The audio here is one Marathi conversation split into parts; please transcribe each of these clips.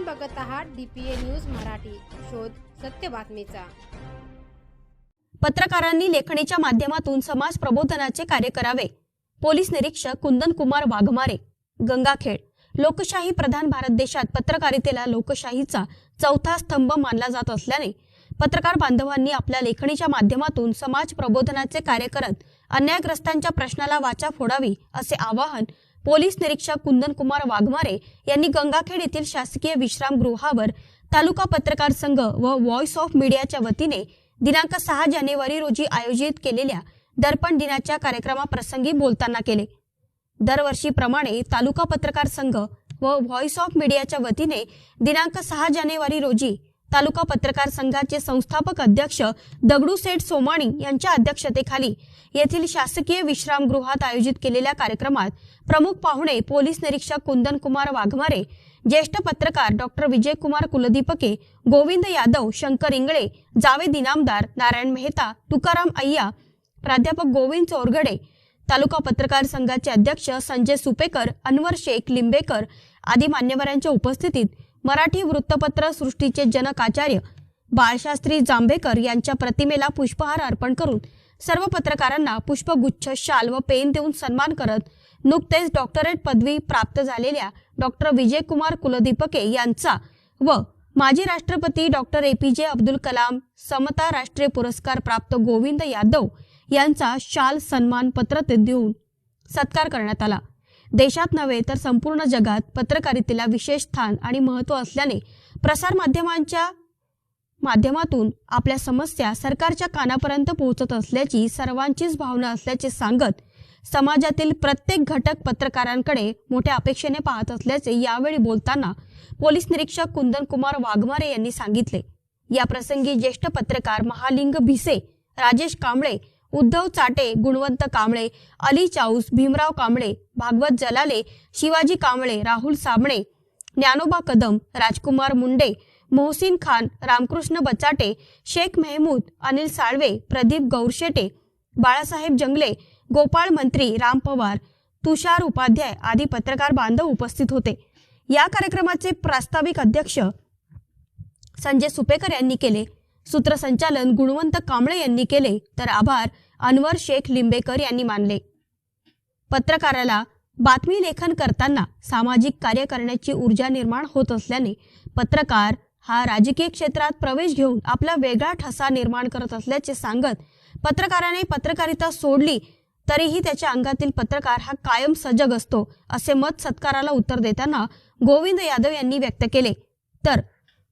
आपण बघत आहात डीपीए न्यूज मराठी. शोध सत्य बातमीचा. पत्रकारांनी लेखणीच्या माध्यमातून समाज प्रबोधनाचे कार्य करावे. पोलीस निरीक्षक कुंदन कुमार वाघमारे गंगाखेड लोकशाही प्रधान भारत देशात पत्रकारितेला लोकशाहीचा चौथा स्तंभ मानला जात असल्याने पत्रकार बांधवांनी आपल्या लेखणीच्या माध्यमातून समाज प्रबोधनाचे कार्य करत अन्यायग्रस्तांच्या प्रश्नाला वाचा फोडावी असे आवाहन पोलीस निरीक्षक कुंदन कुमार वाघमारे यांनी गंगाखेड येथील शासकीय विश्रामगृहावर तालुका पत्रकार संघ व व्हॉइस ऑफ मीडियाच्या वतीने दिनांक सहा जानेवारी रोजी आयोजित केलेल्या दर्पण दिनाच्या कार्यक्रमाप्रसंगी बोलताना केले. दरवर्षीप्रमाणे तालुका पत्रकार संघ व व्हॉइस ऑफ मीडियाच्या वतीने दिनांक सहा जानेवारी रोजी तालुका पत्रकार संघाचे संस्थापक अध्यक्ष दगडूसेठ सोमाणी यांच्या अध्यक्षतेखाली येथील शासकीय विश्रामगृहात आयोजित केलेल्या कार्यक्रमात प्रमुख पाहुणे पोलीस निरीक्षक कुंदन कुमार वाघमारे ज्येष्ठ पत्रकार डॉक्टर विजयकुमार कुलदीपके गोविंद यादव शंकर इंगळे जावेद इनामदार नारायण मेहता तुकाराम अय्या प्राध्यापक गोविंद चोरगडे तालुका पत्रकार संघाचे अध्यक्ष संजय सुपेकर अनवर शेख लिंबेकर आदी मान्यवरांच्या उपस्थितीत मराठी वृत्तपत्र सृष्टीचे जनक आचार्य बाळशास्त्री जांभेकर यांच्या प्रतिमेला पुष्पहार अर्पण करून सर्व पत्रकारांना पुष्पगुच्छ शाल व पेन देऊन सन्मान करत नुकतेच डॉक्टरेट पदवी प्राप्त झालेल्या डॉक्टर विजयकुमार कुलदीपके यांचा व माजी राष्ट्रपती डॉक्टर ए पी जे अब्दुल कलाम समता राष्ट्रीय पुरस्कार प्राप्त गोविंद यादव यांचा शाल सन्मान पत्र देऊन सत्कार करण्यात आला. देशात नव्हे तर संपूर्ण जगात पत्रकारितेला विशेष स्थान आणि महत्त्व असल्याने प्रसारमाध्यमांच्या माध्यमातून आपल्या समस्या सरकारच्या कानापर्यंत पोहोचत असल्याची सर्वांचीच भावना असल्याचे सांगत समाजातील प्रत्येक घटक पत्रकारांकडे मोठ्या अपेक्षेने पाहत असल्याचे यावेळी बोलताना पोलीस निरीक्षक कुंदन कुमार वाघमारे यांनी सांगितले. या प्रसंगी ज्येष्ठ पत्रकार महालिंग भिसे राजेश कांबळे उद्धव चाटे गुणवंत कांबळे अली चाऊस भीमराव कांबळे भागवत जलाले शिवाजी कांबळे राहुल साबणे ज्ञानोबा कदम राजकुमार मुंडे मोहसिन खान रामकृष्ण बचाटे शेख मेहमूद अनिल साळवे प्रदीप गौरशेटे बाळासाहेब जंगले गोपाळ मंत्री राम पवार तुषार उपाध्याय आदी पत्रकार बांधव उपस्थित होते. या कार्यक्रमाचे प्रास्ताविक अध्यक्ष संजय सुपेकर यांनी केले. सूत्रसंचालन गुणवंत कांबळे यांनी केले तर आभार अनवर शेख लिंबेकर यांनी मानले. पत्रकाराला बातमी लेखन करताना सामाजिक कार्य करण्याची ऊर्जा निर्माण होत असल्याने पत्रकार हा राजकीय क्षेत्रात प्रवेश घेऊन आपला वेगळा ठसा निर्माण करत असल्याचे सांगत पत्रकाराने पत्रकारिता सोडली तरीही त्याच्या अंगातील पत्रकार हा कायम सजग असतो असे मत सत्काराला उत्तर देताना गोविंद यादव यांनी व्यक्त केले. तर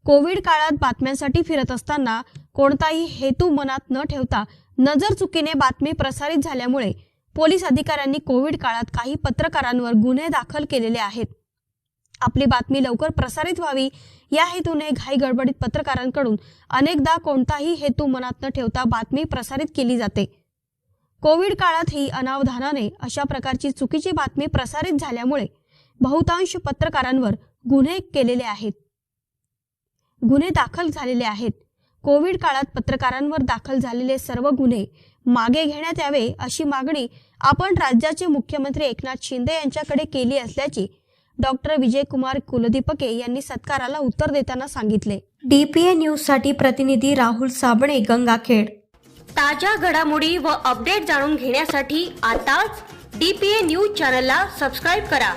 कोविड काळात बातम्यांसाठी फिरत असताना कोणताही हेतू मनात न ठेवता नजर चुकीने बातमी प्रसारित झाल्यामुळे पोलीस अधिकाऱ्यांनी कोविड काळात काही पत्रकारांवर गुन्हे दाखल केलेले आहेत. आपली बातमी लवकर प्रसारित व्हावी या हेतूने घाई गडबडीत पत्रकारांकडून अनेकदा कोणताही हेतू मनात न ठेवता बातमी प्रसारित केली जाते. कोविड काळात ही अनावधानाने अशा प्रकारची चुकीची बातमी प्रसारित झाल्यामुळे बहुतांश पत्रकारांवर गुन्हे केलेले आहेत. गुन्हे दाखल झालेले आहेत. कोविड काळात पत्रकारांवर दाखल झालेले सर्व गुन्हे मागे घेण्यात यावे अशी मागणी आपण राज्याचे मुख्यमंत्री एकनाथ शिंदे यांच्याकडे केली असल्याची डॉक्टर विजयकुमार कुलदीपके यांनी सत्काराला उत्तर देताना सांगितले. डीपीए न्यूजसाठी प्रतिनिधी राहुल साबणे गंगाखेड. ताज्या घडामोडी व अपडेट जाणून घेण्यासाठी आताच डीपीए न्यूज चॅनलला सबस्क्राईब करा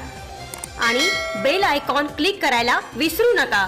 आणि बेल आयकॉन क्लिक करायला विसरू नका.